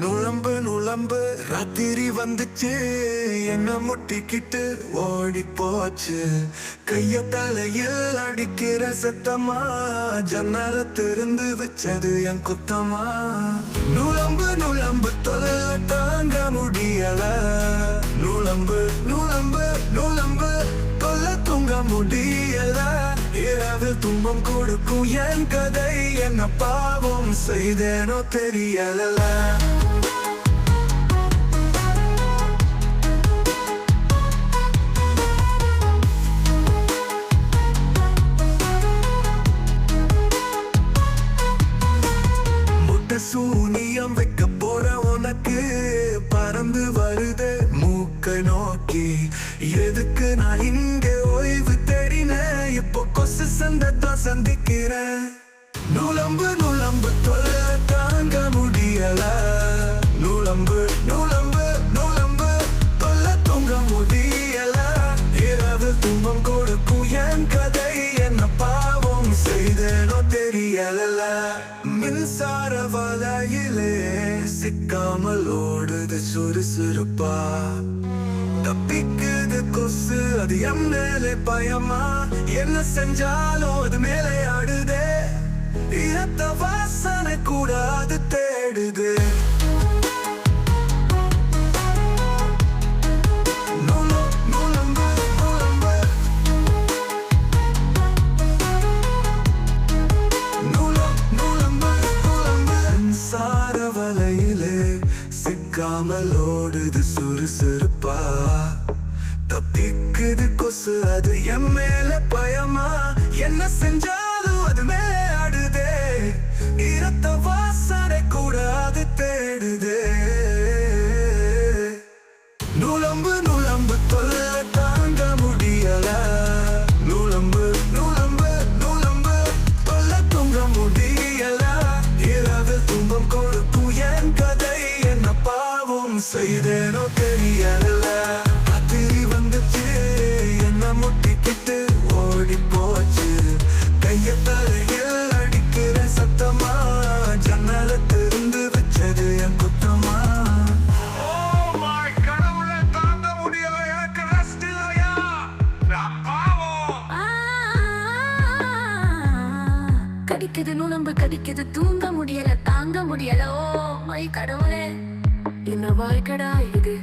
நுழம்பு நுழம்பு ராத்திரி வந்துச்சு. என்ன முட்டிக்கிட்டு ஓடி போச்சு கைய தலையில் அடிக்கிற சத்தமா? ஜன்னல திறந்து வச்சது என் குத்தமா? நுழம்பு நுழம்பு தொலை தாங்க முடியல. நுழம்பு நுழம்பு நுழம்பு தொல்ல தூங்க முடிய துன்பம் கொடுக்கும் என் கதை. என்ன பாவம் செய்தேனோ தெரியல சூனியம் வைக்க போற உனக்கு பறந்து வருது. மூக்க நோக்கி எதுக்கு நான் இங்கே ஓய்வு இப்போ கொசு சந்தத்தான் சந்திக்கிறேன். நூலம்பு நூலம்பு தொல்ல தாங்க முடியல. நூலம்பு நூலம்பு நூலம்பு தொல்ல தூங்க முடியல. இரவு துன்பம் கொடுக்கும் என் கதை என்ன பாவம் செய்தேனோ தெரியல மின்சார வலையிலே சிக்காமல் ஓடுது சுறுசுறுப்பா. கொசு அது என் மேலே பயமா? என்ன செஞ்சாலும் அது மேலே ஆடுதே? இரத்த வாசனை கூட அது தேடுது? சிக்காமல் ஓடுது சுறுசுறுப்பா. இருக்குது கொசு அது என் மேல பயமா? என்ன செஞ்சாலும் அது மேலே இரத்த வாசனை கூட அது தேடுதே. நுழம்பு நுழம்பு தொல்ல தாங்க முடியல. நுழம்பு நுழம்பு நுழம்பு தொல்ல தூங்க முடியல. இரவு துன்பம் கொடுக்கும் என் கதை என்ன பாவம் செய்தேனோ தெரியல. கடிக்குது நுழம்பு கடிக்குது தூங்க முடியல தாங்க முடியல. ஓ மை கடவுளே. என்ன வாழ்க்கடா இது?